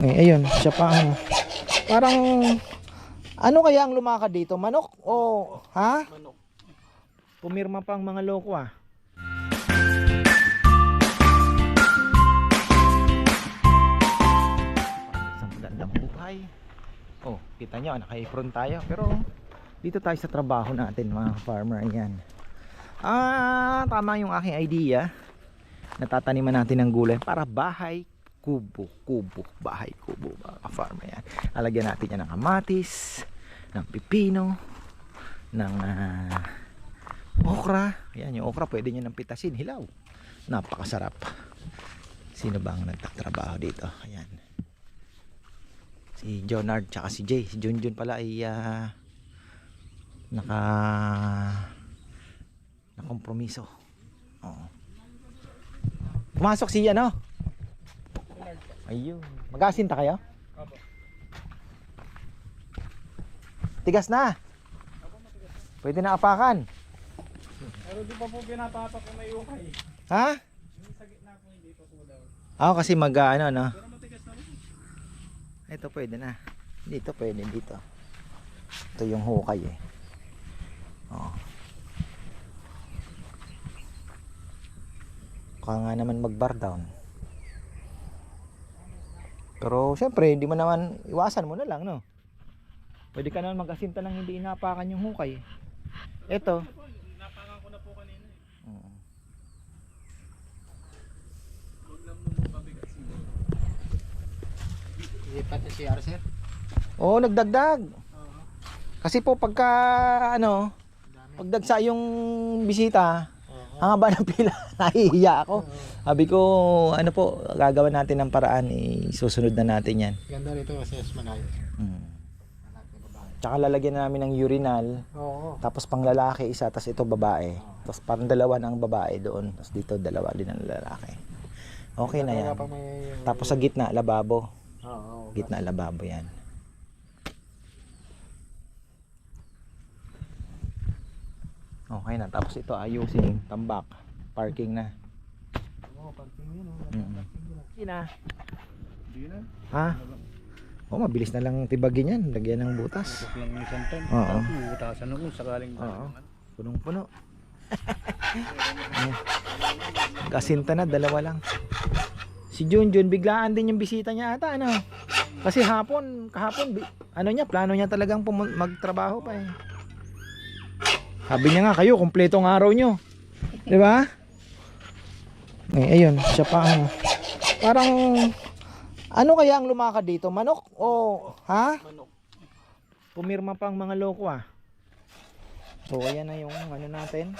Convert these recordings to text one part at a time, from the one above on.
Eh, ayun, siya pa ang parang ano kaya ang lumakad dito? Manok o ha? Manok. Pumirma pa ang mga loko ah. Oh, kita nyo, naka-apron tayo. Pero dito tayo sa trabaho natin mga farmer yan. Ah, tama yung aking idea. Natataniman natin ng gulay para bahay kubo, kubo, bahay kubo mga farmer yan. Alagyan natin yan ng kamatis, ng pipino, ng ah, okra. Ayan, yung okra pwede nyo ng pitasin, hilaw. Napakasarap. Sino ba ang nagtatrabaho dito? Ayan. Si Jonard tsaka si Jay. Si Junjun pala ay ah, naka na kompromiso. Oo. Pumasok si ano? Ayun. Mag-aasinta kayo? Opo. Tigas na. Pwede na apakan. Pero di pa po pinapapak kung may ukay. Ha? Yung sa gitna po hindi pa po daw. Ako kasi mag ano no. Pero matigas na rin. Ito pwede na. Dito pwede dito. Ito yung hukay eh. Oh. Kaya nga naman mag-bar down. Pero syempre, hindi mo naman iwasan mo na lang, no? Pwede ka naman mag-asinta ng hindi inapakan yung hukay. Ito. Ito po, napakan ko na po kanina eh. Oo. Huwag lang mo mabigat siguro. Hindi pa si sir. Oo, nagdagdag. Kasi po pagka ano, pagdagsa yung bisita. Ang haba ng pila, nahihiya ako. Sabi ko, ano po, gagawin natin ng paraan, eh, susunod na natin yan. Ganda rito kasi mas malayo. Babae. Tsaka lalagyan na namin ng urinal, Oo. tapos pang lalaki isa, tapos ito babae. Tapos parang dalawa na ang babae doon, tapos dito dalawa din ang lalaki. Okay na yan. May... Tapos sa gitna, lababo. Oo. Gitna, lababo yan. Okay na, tapos ito ayusin, tambak, parking na. Oo, parking yun. oh. Mm. Hindi na. Ha? Oh, mabilis na lang tibagin yan. Lagyan ng butas. Pasok lang yung isang ton. Oo. Tapos bubutasan ako kung sakaling Oo. Punong-puno. Kasinta na, dalawa lang. Si Junjun, biglaan din yung bisita niya ata, ano? Kasi hapon, kahapon, ano niya, plano niya talagang magtrabaho pa eh. Sabi niya nga, kayo, kumpletong araw nyo. Di ba? Eh, ayun, siya pa ang, parang, ano kaya ang lumakad dito? Manok o, ha? Manok. Pumirma pa ang mga loko ah. So ayan na yung ano natin.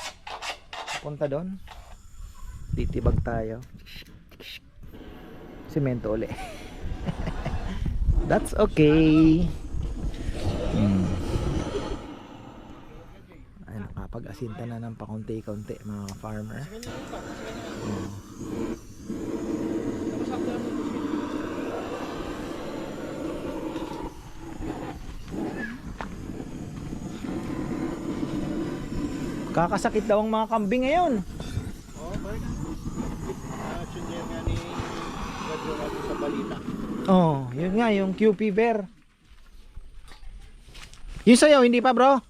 Punta doon. Titibag tayo. Semento uli. That's okay. Hmm. Ay, nakapag-asinta na ng pakunti-kunti mga farmer. Kakasakit daw ang mga kambing ngayon. Oo, bakit? Ah, sunyer nga ni Radyo Radyo sa balita. Oh, yun nga, yung QP bear. Yung sa'yo, hindi pa bro?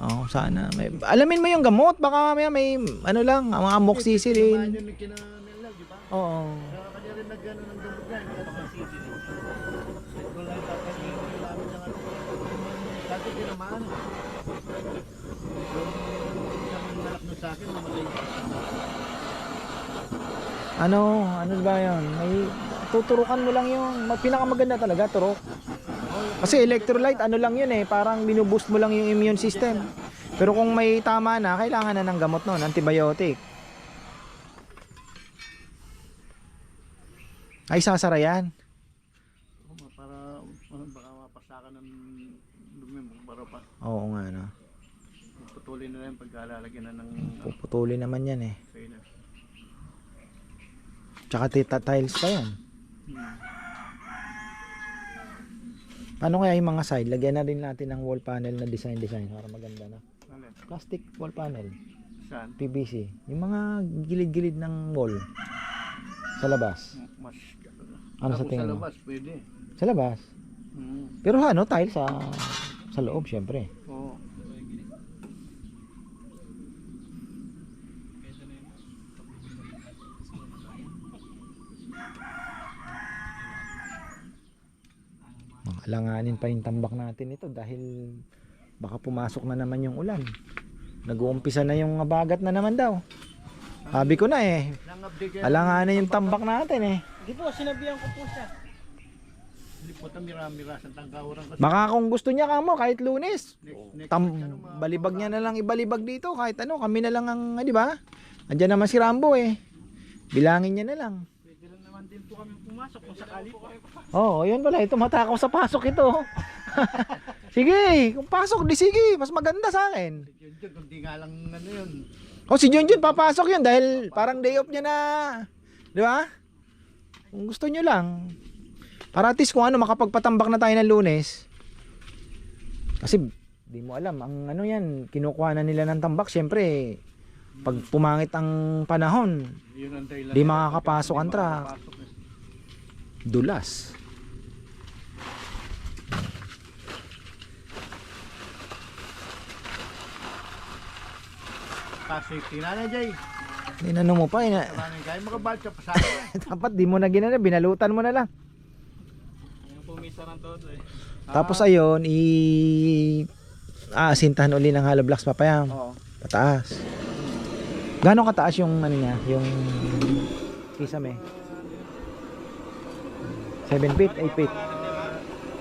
Oh, sana. May, alamin mo yung gamot. Baka mamaya may, ano lang, mga amoxicillin. Oo. Ano. Ano, ba yun? May, tuturukan mo lang yung, mag- pinakamaganda talaga, turok. Kasi electrolyte, ano lang yun eh, parang binuboost mo lang yung immune system. Pero kung may tama na, kailangan na ng gamot nun, antibiotic. Ay, sasara yan. Para ano, baka mapasakan ng dumi. Para pa. Oo nga, no. Patuloy na lang pagkalalagyan na ng Puputulin naman yan eh. Tsaka tiles pa yan. Hmm. Paano kaya yung mga side? Lagyan na rin natin ng wall panel na design design para maganda na. Alin? Plastic wall panel, Saan? PVC. Yung mga gilid-gilid ng wall sa labas. Mas Ano sa Tapos tingin sa mo? labas, pwede. Sa labas. Mm. Pero ano, tile sa sa loob syempre. Oo. Alanganin pa yung tambak natin ito dahil baka pumasok na naman yung ulan. Nag-uumpisa na yung abagat na naman daw. Sabi ko na eh, alanganin yung tambak natin eh. Hindi po, sinabihan ko po siya. Baka kung gusto niya kamo kahit lunes, tam ano, balibag niya na lang ibalibag dito kahit ano, kami na lang ang, ah, di ba? Andiyan naman si Rambo eh. Bilangin niya na lang. Pwede lang naman din po kami pumasok kung sakali po. Oo, oh, yun pala. Ito matakaw sa pasok ito. sige, kung pasok, di sige. Mas maganda sa akin. Yun yun, kundi nga lang ano yun. O si Junjun papasok yun dahil parang day off niya na. Di ba? Kung gusto nyo lang. Para at least kung ano, makapagpatambak na tayo ng lunes. Kasi di mo alam, ang ano yan, kinukuha na nila ng tambak. Siyempre, pag pumangit ang panahon, Yun ang dahilan. Di nila. makakapasok ang truck. makakapasok. Dulas. Pa-safety na na, Jay. Ninano mo pa, ina, kayo makabalcha pa sa akin. dapat di mo na ginana, binalutan mo na lang. Yung pumisa ng todo eh. Tapos ayun, i aasintahan uli ng hollow blocks papayam. Oo. Pataas. Gano'ng kataas yung ano niya, yung kisame? 7 feet, 8 feet.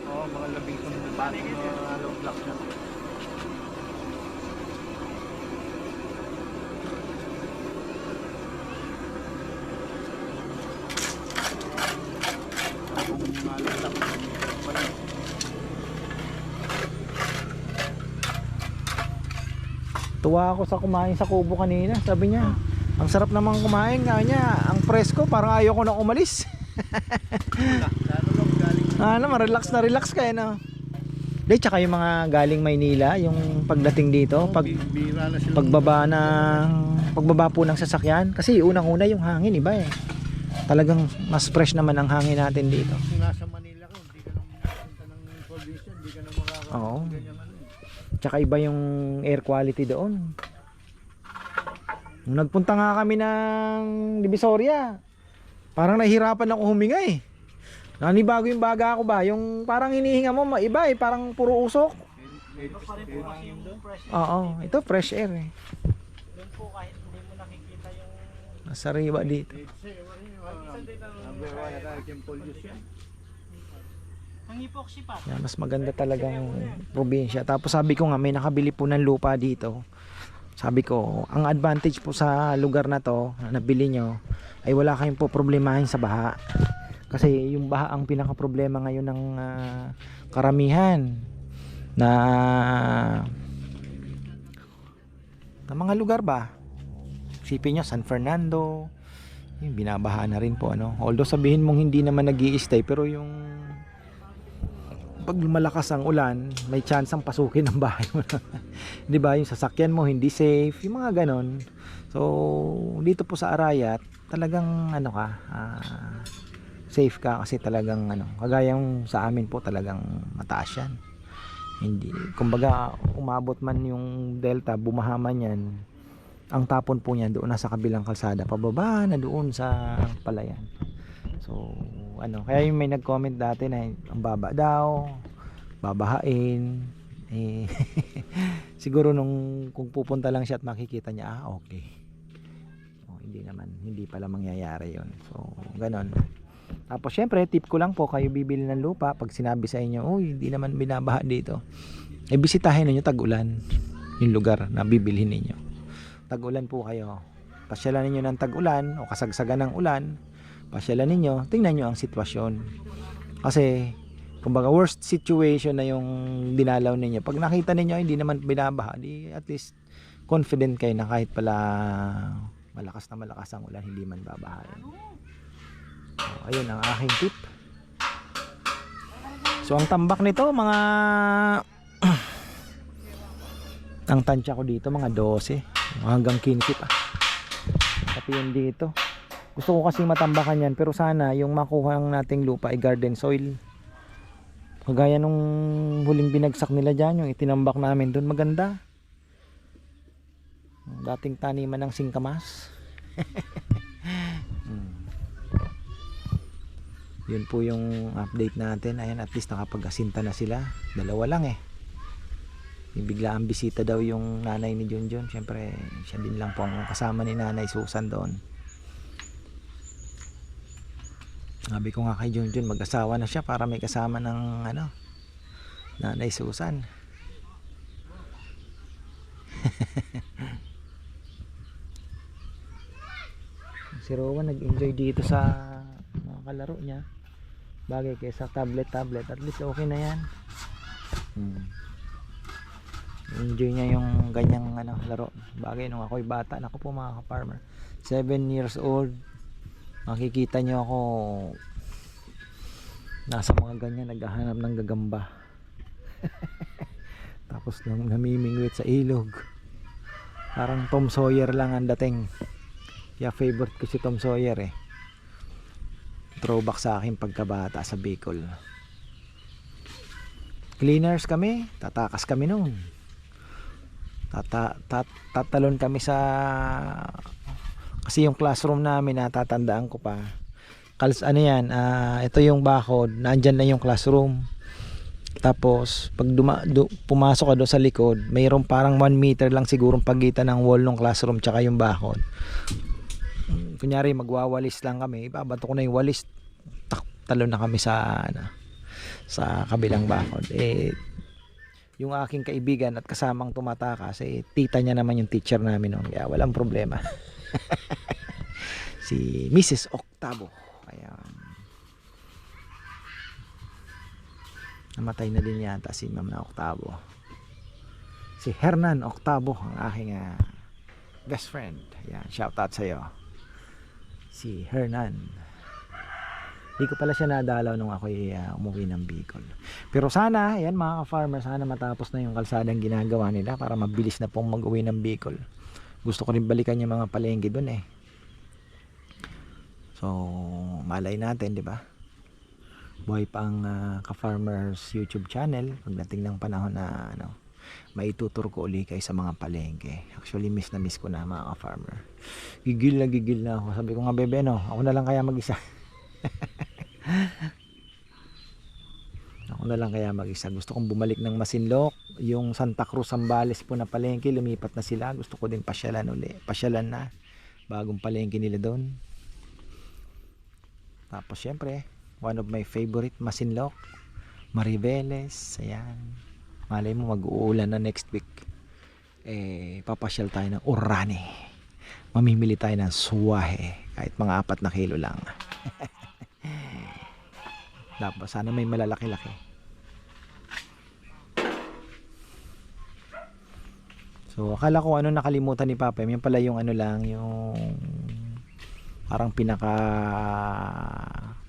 Oo, mga labing batik na low block wala. Tuwa ako sa kumain sa kubo kanina. Sabi niya, ang sarap naman kumain. Kaya niya, ang presko, parang ayaw ko na umalis. Ano, relax na relax kayo, no? Di, tsaka yung mga galing Maynila, yung pagdating dito, pag Bi- bira na sila. pagbaba ng pagbaba po ng sasakyan kasi unang-una yung hangin iba eh talagang mas fresh naman ang hangin natin dito Kung nasa Manila ka, hindi ka na makapunta ng provision, hindi ka na makakapunta Oo. ng ganyan ano eh. tsaka iba yung air quality doon nung nagpunta nga kami ng Divisoria parang nahihirapan ako huminga eh nanibago yung baga ako ba yung parang hinihinga mo maiba eh parang puro usok Ito pa rin po kasi yung fresh. oo ito fresh air eh Doon po kahit hindi mo nakikita yung masariwa dito Number one na tayo yung pollution. Ang epoxy pa. Yan, mas maganda talagang probinsya. Tapos sabi ko nga, may nakabili po ng lupa dito. Sabi ko, ang advantage po sa lugar na to, na nabili nyo, ay wala kayong po problemahin sa baha. Kasi yung baha ang pinaka problema ngayon ng ah, karamihan na na mga lugar ba? Isipin nyo, San Fernando, yung binabaha na rin po ano. Although sabihin mong hindi naman nag stay pero yung pag malakas ang ulan, may chance ang pasukin ng bahay mo. 'Di ba? Yung sasakyan mo hindi safe, yung mga ganon. So, dito po sa Arayat, talagang ano ka, ah, safe ka kasi talagang ano, kagaya yung sa amin po talagang mataas 'yan. Hindi, kumbaga umabot man yung delta, bumahaman yan. Ang tapon po niya doon nasa kabilang kalsada, pababa na doon sa palayan. So, ano, kaya yung may nag-comment dati na ang baba daw, babahain. Eh, siguro nung kung pupunta lang siya at makikita niya, ah, okay. So, hindi naman, hindi pala mangyayari yon So, ganon. Tapos, syempre, tip ko lang po, kayo bibili ng lupa, pag sinabi sa inyo, uy, hindi naman binabaha dito. Eh, bisitahin ninyo tag-ulan, yung lugar na bibilhin ninyo. Tag-ulan po kayo. Pasyalan ninyo ng tag-ulan o kasagsagan ng ulan, pasyalan ninyo, tingnan nyo ang sitwasyon. Kasi, kumbaga worst situation na yung dinalaw ninyo. Pag nakita ninyo hindi naman binabaha, di at least confident kayo na kahit pala malakas na malakas ang ulan, hindi man babahain. So, ayun ang aking tip. So, ang tambak nito, mga ang tansya ko dito, mga 12 hanggang 15 pa. Pati yun dito. Gusto ko kasi matambakan yan pero sana yung makuha nating lupa ay garden soil. Kagaya nung huling binagsak nila dyan, yung itinambak namin doon, maganda. Dating taniman ng singkamas. Hmm. Yun po yung update natin. Ayan, at least nakapag-asinta na sila. Dalawa lang eh. May bigla bisita daw yung nanay ni Junjun. Siyempre, siya din lang po ang kasama ni nanay Susan doon. Sabi ko nga kay Junjun, mag-asawa na siya para may kasama ng ano, nanay Susan. si Rowan nag-enjoy dito sa mga kalaro niya bagay kaysa tablet tablet. At least okay na yan. Hmm. enjoy niya yung ganyang ano, laro. Bagay nung ako'y bata nako po mga ka-farmer. 7 years old. Makikita niyo ako. Nasa mga ganyan naghahanap ng gagamba. Tapos nang namimingwit sa ilog parang Tom Sawyer lang ang dating. Kaya favorite ko si Tom Sawyer eh throwback sa akin pagkabata sa Bicol. Cleaners kami tatakas kami noon. Tata, tat, tatalon kami sa kasi yung classroom namin natatandaan ko pa. Kals, ano yan ah, ito yung bakod nandyan na yung classroom. Tapos pag duma, du, pumasok ka doon sa likod mayroong parang 1 meter lang sigurong pagitan ng wall ng classroom tsaka yung bakod kunyari magwawalis lang kami ibabato ko na yung walis tak, talon na kami sa ano, sa kabilang bakod. Eh yung aking kaibigan at kasamang tumatakas eh tita niya naman yung teacher namin noon kaya walang problema. Si Mrs. Octavo ayan. Namatay na din yata si Ma'am na Octavo. Si Hernan Octavo ang aking ah, best friend. Ayan shout out sa iyo si Hernan Di ko pala siya nadalaw nung ako uh, umuwi ng Bicol. Pero sana, yan mga ka-farmer, sana matapos na yung kalsadang ginagawa nila para mabilis na pong mag-uwi ng Bicol. Gusto ko rin balikan yung mga palengke dun eh. So, malay natin, di ba? Buhay pa ang uh, ka-farmers YouTube channel pagdating ng panahon na ano, maitutur ko uli kay sa mga palengke. Actually, miss na miss ko na mga ka-farmer. Gigil na gigil na ako. Sabi ko nga, bebe, no, ako na lang kaya mag-isa. ako na lang kaya mag-isa gusto kong bumalik ng Masinloc yung Santa Cruz Zambales po na palengke lumipat na sila gusto ko din pasyalan uli pasyalan na bagong palengke nila doon tapos syempre one of my favorite Masinloc Mariveles ayan malay mo mag-uulan na next week. Eh papasyal tayo ng Orani mamimili tayo ng suwahe kahit mga apat na kilo lang. Dapat sana may malalaki-laki. So akala ko ano nakalimutan ni Papa yan pala yung ano lang yung parang pinaka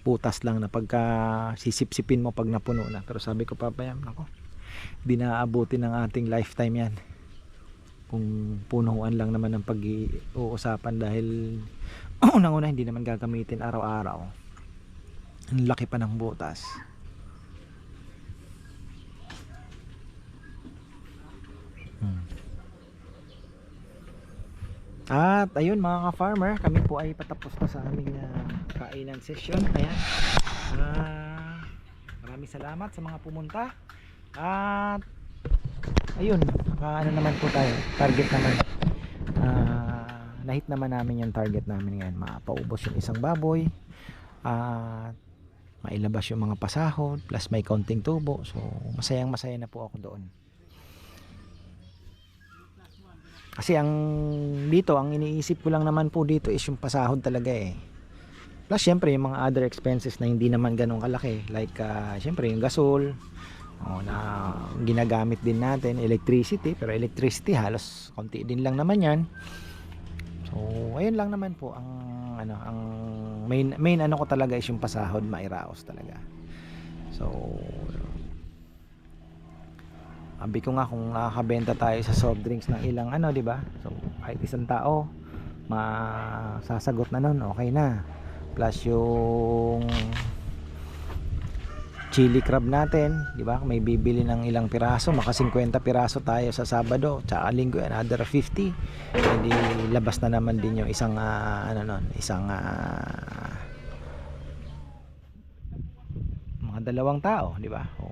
putas lang na pagka sisipsipin mo pag napuno na. Pero sabi ko Papa yan ako di ng ating lifetime yan. Kung punuan lang naman ang pag-uusapan dahil unang-una hindi naman gagamitin araw-araw. Ang laki pa ng butas. Hmm. at ayun mga ka-farmer kami po ay patapos na sa aming uh, kainan session. Ayan. Uh, maraming salamat sa mga pumunta at ayun uh, ano naman po tayo target naman. Uh, nahit naman namin yung target namin ngayon. Mapaubos yung isang baboy. At mailabas yung mga pasahod plus may counting tubo. So masayang masaya na po ako doon. Kasi ang dito ang iniisip ko lang naman po dito is yung pasahod talaga eh. Plus syempre yung mga other expenses na hindi naman ganun kalaki. Like uh, syempre yung gasol oh, na ginagamit din natin electricity pero electricity halos konti din lang naman yan. So ayun lang naman po ang ano ang main main ano ko talaga is yung pasahod mairaos talaga. So Abi ko nga kung nakakabenta tayo sa soft drinks ng ilang ano, 'di ba? So kahit isang tao masasagot na nun okay na. Plus yung chili crab natin di ba? May bibili ng ilang piraso maka 50 piraso tayo sa Sabado tsaka linggo another 50 hindi labas na naman din yung isang ah, ano nun isang ah, mga dalawang tao di ba? O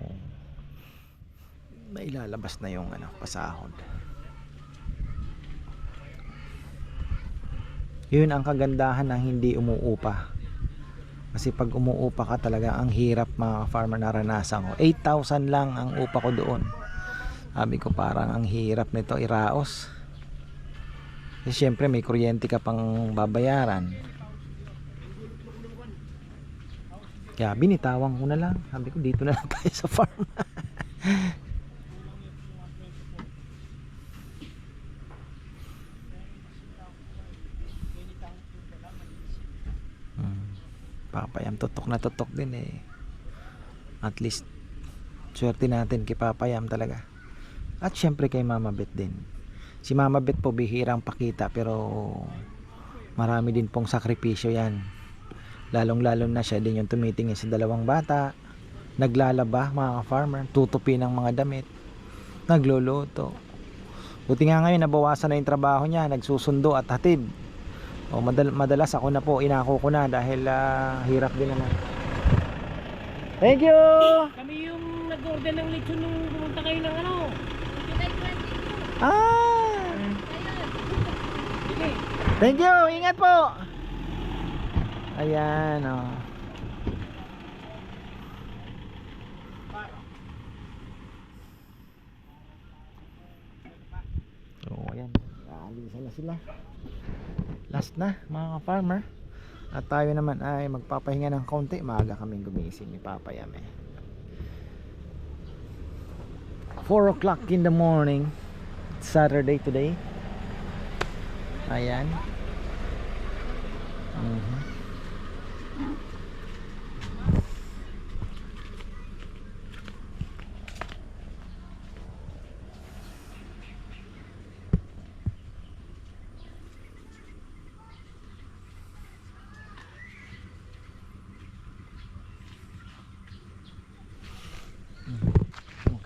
may ilalabas na yung ano pasahod. Yun ang kagandahan ng hindi umuupa kasi pag umuupa ka talaga ang hirap mga farmer naranasan ko. 8,000 lang ang upa ko doon. Sabi ko parang ang hirap nito iraos. Kasi syempre may kuryente ka pang babayaran. Kaya binitawan ko na lang. Sabi ko dito na lang tayo sa farm Hmm. Papayam tutok na tutok din eh. At least swerte natin kay Papayam talaga. At syempre kay Mama Bet din. Si Mama Bet po bihirang pakita pero marami din pong sakripisyo yan. Lalong lalo na siya din yung tumitingin sa dalawang bata. Naglalaba mga farmer, tutupi ng mga damit. Nagluluto. Buti nga ngayon nabawasan na yung trabaho niya, nagsusundo at hatid. O madal- madalas ako na po inako ko na dahil ah, hirap din naman. Thank you. Kami yung nag-order ng lechon nung pumunta kayo ng ano. Ah! Thank you. Ingat po. Ayan, oh. So, ayan. Aalisan na sila. Na, mga farmer. At tayo naman ay magpapahinga ng konti. Maaga kaming gumising ni Papa Yame. 4 o'clock in the morning. It's Saturday today. Ayan. Mhm.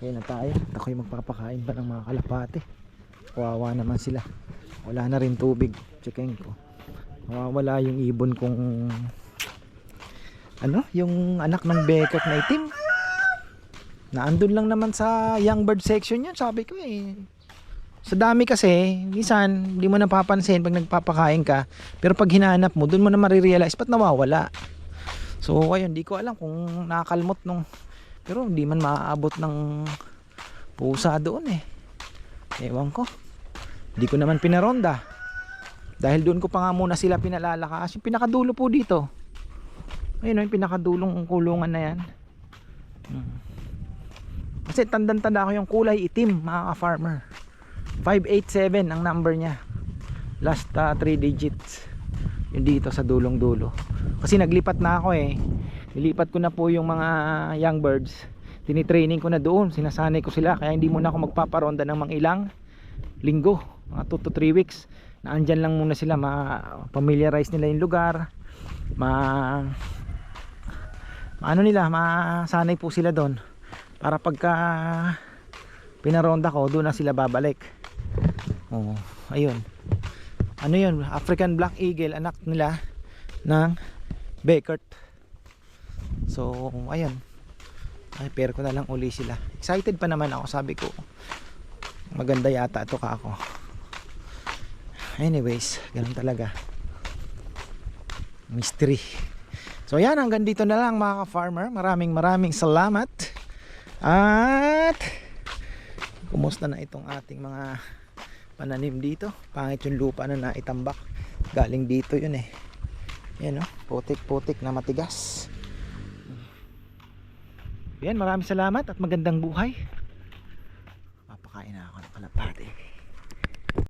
Okay na tayo. Ako'y magpapakain pa ng mga kalapate. Kawawa naman sila. Wala na rin tubig. Checking ko. Nawawala yung ibon kong ano, yung anak ng bekot na itim. Naandun lang naman sa young bird section yun, sabi ko eh. Sa dami kasi, minsan, hindi mo napapansin pag nagpapakain ka. Pero pag hinanap mo, dun mo na marirealize, ba't nawawala? So, ayun, di ko alam kung nakakalmot nung... Pero hindi man maaabot ng pusa doon eh. Ewan ko. Hindi ko naman pinaronda. Dahil doon ko pa nga muna sila pinalalakas. Yung pinakadulo po dito. Ayun oh, yung pinakadulong kulungan na yan. Hmm. Kasi tandan-tanda ko yung kulay itim mga ka-farmer. 587 ang number niya. Last 3 digits. Yung dito sa dulong-dulo. Kasi naglipat na ako eh. Nilipat ko na po yung mga young birds. Tinitraining ko na doon. Sinasanay ko sila. Kaya hindi muna ako magpaparonda ng mga ilang linggo. Mga 2 to 3 weeks. Na andyan lang muna sila. Ma-familiarize nila yung lugar. Ma... ano nila. Masanay po sila doon. Para pagka pinaronda ko, doon na sila babalik. Oh, ayun. Ano yun? African Black Eagle. Anak nila ng Beckert. So, ayun. Ay, ko na lang uli sila. Excited pa naman ako, sabi ko. Maganda yata ito ka ako. Anyways, ganun talaga. Mystery. So, yan. Hanggang dito na lang mga ka-farmer. Maraming maraming salamat. At, kumusta na itong ating mga pananim dito? Pangit yung lupa na naitambak. Galing dito yun eh. Yan oh, putik-putik na matigas. Yan, maraming salamat at magandang buhay. Papakain na ako ng kalapate.